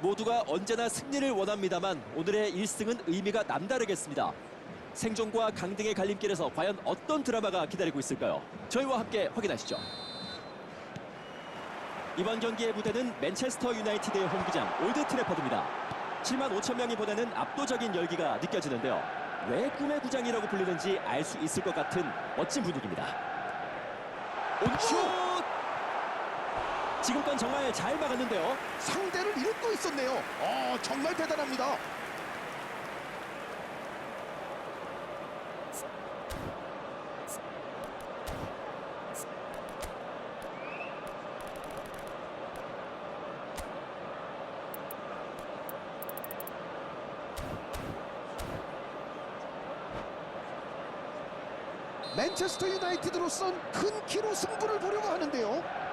모두가 언제나 승리를 원합니다만 오늘의 1승은 의미가 남다르겠습니다. 생존과 강등의 갈림길에서 과연 어떤 드라마가 기다리고 있을까요? 저희와 함께 확인하시죠. 이번 경기의 무대는 맨체스터 유나이티드의 홈구장 올드 트래퍼드입니다. 7만 5천 명이 보내는 압도적인 열기가 느껴지는데요. 왜 꿈의 구장이라고 불리는지 알 수 있을 것 같은 멋진 분위기입니다. 온슛! 지금껏 정말 잘 막았는데요. 상대를 읽고 있었네요. 어, 정말 대단합니다. 맨체스터 유나이티드로선 큰 키로 승부를 보려고 하는데요.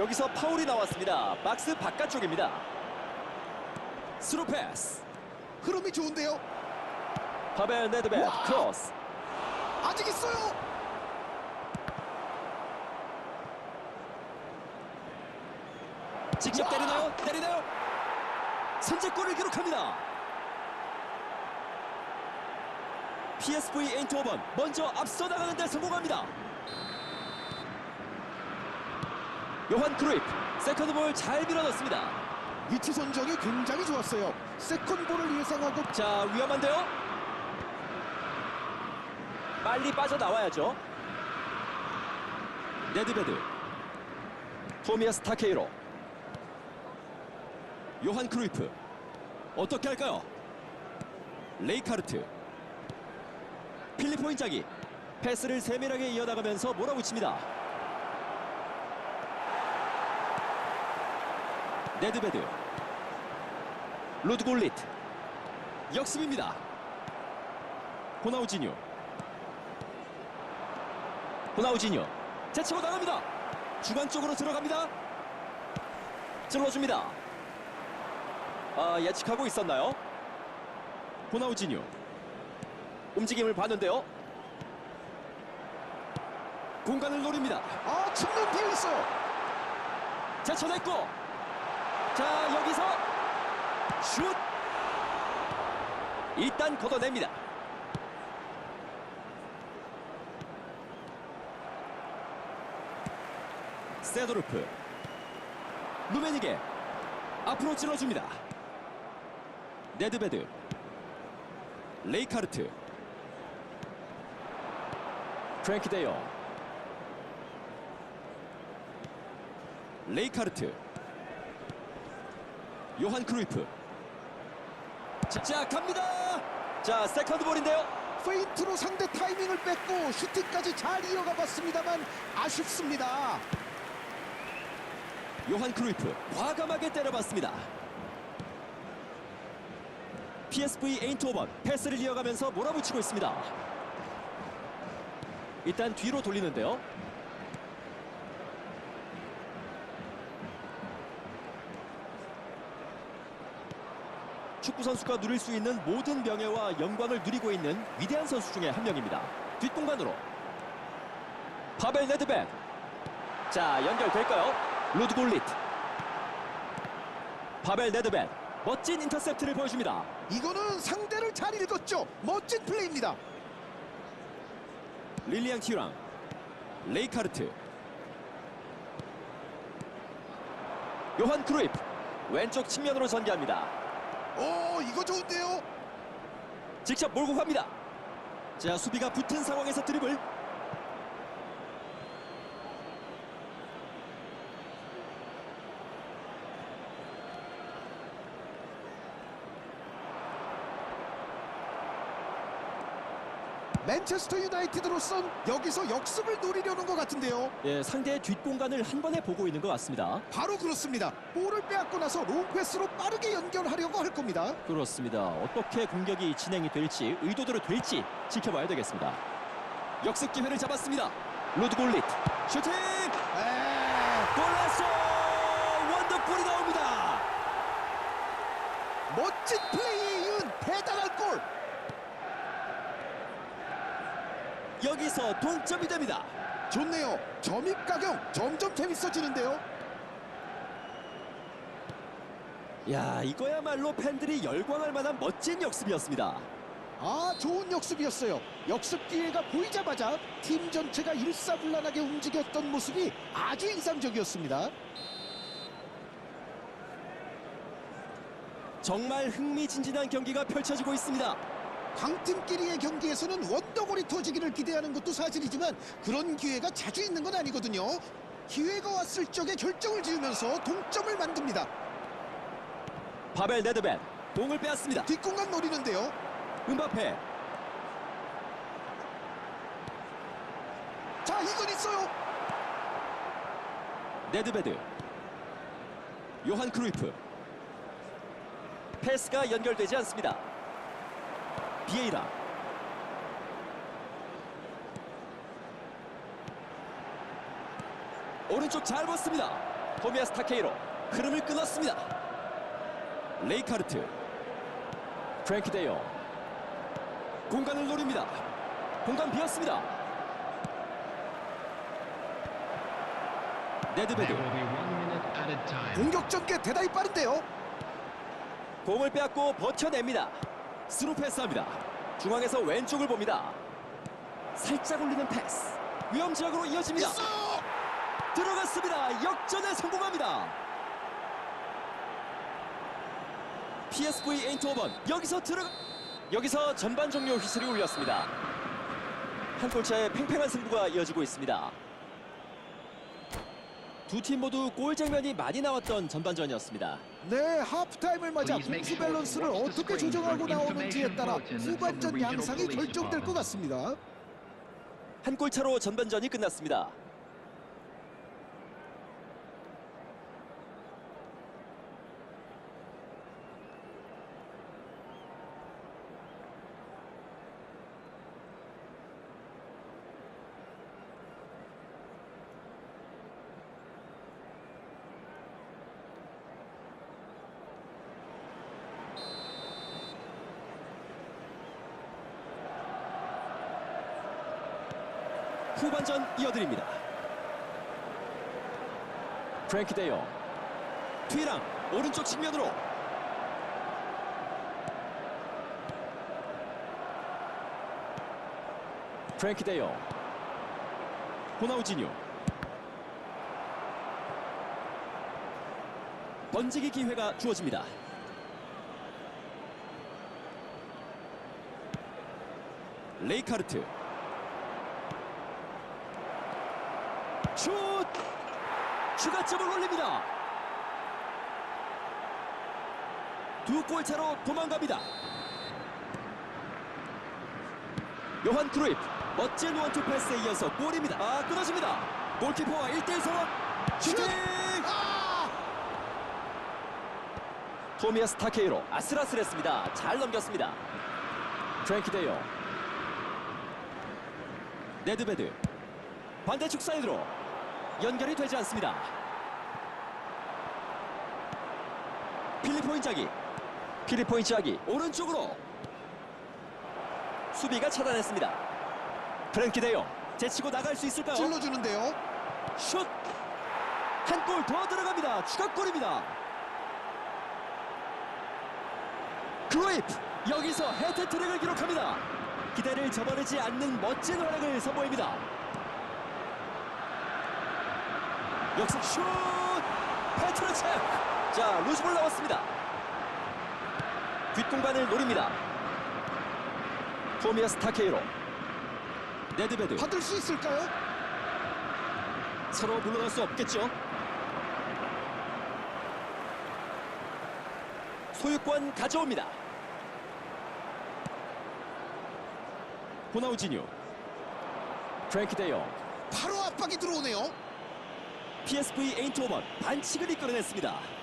여기서 파울이 나왔습니다. 박스 바깥쪽입니다. 스루 패스. 흐름이 좋은데요. 파벨 네드베 와! 크로스. 아직 있어요. 직접 와! 때리나요? 때리나요? 선제골을 기록합니다. PSV 에인트호번 먼저 앞서 나가는 데 성공합니다. 요한 크루이프 세컨드 볼 잘 밀어넣습니다. 위치 선정이 굉장히 좋았어요. 세컨 볼을 예상하고 자 위험한데요? 빨리 빠져나와야죠. 네드베드 토미아스 타케이로 요한 크루이프 어떻게 할까요? 레이카르트 필리포 인자기 패스를 세밀하게 이어나가면서 몰아붙입니다. 네드베드 로드골리트 역습입니다. 호나우지뉴 호나우지뉴 제치고 나갑니다. 중간 쪽으로 들어갑니다. 찔러줍니다. 아 예측하고 있었나요? 호나우지뉴 움직임을 봤는데요. 공간을 노립니다. 아 측면 비어 있어요. 제쳐냈고 자 여기서 슛! 일단 걷어냅니다. 세도르프. 루메니게 앞으로 찔러줍니다. 네드베드. 레이카르트. 프랭키 데요 레이카르트 요한 크루이프. 자 갑니다. 자 세컨드 볼인데요. 페인트로 상대 타이밍을 뺏고 슈팅까지 잘 이어가 봤습니다만 아쉽습니다. 요한 크루이프 과감하게 때려봤습니다. PSV 에인트호번 패스를 이어가면서 몰아붙이고 있습니다. 일단 뒤로 돌리는데요 축구 선수가 누릴 수 있는 모든 명예와 영광을 누리고 있는 위대한 선수 중에 한 명입니다. 뒷공간으로 파벨 네드벤 자 연결될까요? 루드골릿 파벨 네드벤 멋진 인터셉트를 보여줍니다. 이거는 상대를 잘 읽었죠. 멋진 플레이입니다. 릴리앙 티랑 레이카르트 요한 크루이프 왼쪽 측면으로 전개합니다. 오 이거 좋은데요. 직접 몰고 갑니다. 자 수비가 붙은 상황에서 드리블. 맨체스터 유나이티드로선 여기서 역습을 노리려는 것 같은데요. 예, 상대의 뒷공간을 한 번에 보고 있는 것 같습니다. 바로 그렇습니다. 볼을 빼앗고 나서 롱패스로 빠르게 연결하려고 할 겁니다. 그렇습니다. 어떻게 공격이 진행이 될지 의도대로 될지 지켜봐야 되겠습니다. 역습 기회를 잡았습니다. 로드 골릿 슈팅 에 골라서 원더골이 나옵니다. 멋진 플레이에 이은 대단한 골. 여기서 동점이 됩니다. 좋네요. 점입 가경 점점 재밌어지는데요. 야, 이거야말로 팬들이 열광할 만한 멋진 역습이었습니다. 아 좋은 역습이었어요. 역습 기회가 보이자마자 팀 전체가 일사불란하게 움직였던 모습이 아주 인상적이었습니다. 정말 흥미진진한 경기가 펼쳐지고 있습니다. 강팀끼리의 경기에서는 원더골이 터지기를 기대하는 것도 사실이지만 그런 기회가 자주 있는 건 아니거든요. 기회가 왔을 적에 결정을 지으면서 동점을 만듭니다. 바벨 네드벤 공을 빼앗습니다. 뒷공간 노리는데요. 음바페 자 이건 있어요. 네드베드 요한 크루이프 패스가 연결되지 않습니다. 비에이라 오른쪽 잘 봤습니다. 토미아스 타케이로 흐름을 끊었습니다. 레이카르트 프랭키 데요 공간을 노립니다. 공간 비었습니다. 네드베드. 공격 전개 대단히 빠른데요. 공을 빼앗고 버텨냅니다. 스루 패스합니다. 중앙에서 왼쪽을 봅니다. 살짝 올리는 패스. 위험 지역으로 이어집니다. 들어갔습니다. 역전에 성공합니다. PSV 에인트호번 여기서 들어 여기서 전반 종료 휘슬이 울렸습니다. 한 골차의 팽팽한 승부가 이어지고 있습니다. 두 팀 모두 골 장면이 많이 나왔던 전반전이었습니다. 네, 하프타임을 맞아 공수 밸런스를 어떻게 조정하고 나오는지에 따라 후반전 양상이 결정될 것. 같습니다. 한 골 차로 전반전이 끝났습니다. 후반전 이어드립니다. 프랭키 데요 뒤랑 오른쪽 측면으로. 프랭키 데요 호나우지뉴. 번지기 기회가 주어집니다. 레이카르트 슛! 추가점을 올립니다. 두 골차로 도망갑니다. 요한 크루이프 멋진 원투 패스에 이어서 골입니다. 아 끊어집니다. 골키퍼와 1대1 상황 슈팅! 아! 토미아스 타케이로 아슬아슬했습니다. 잘 넘겼습니다. 프랭키 데요 네드베드 반대축 사이드로 연결이 되지 않습니다. 필리포 인자기 필리포 인자기 오른쪽으로 수비가 차단했습니다. 프랭키 데요 제치고 나갈 수 있을까요? 찔러주는데요. 슛! 한 골 더 들어갑니다. 추가골입니다. 크로이프 여기서 해트트릭을 기록합니다. 기대를 저버리지 않는 멋진 활약을 선보입니다. 역습 슛! 페트르체! 자, 루즈볼 나왔습니다. 뒷공간을 노립니다. 토미아스 타케이로 네드베드 받을 수 있을까요? 서로 물러날 수 없겠죠. 소유권 가져옵니다. 호나우지뉴 프랭키 데요 바로 압박이 들어오네요. PSV 에인트호번 반칙을 이끌어냈습니다.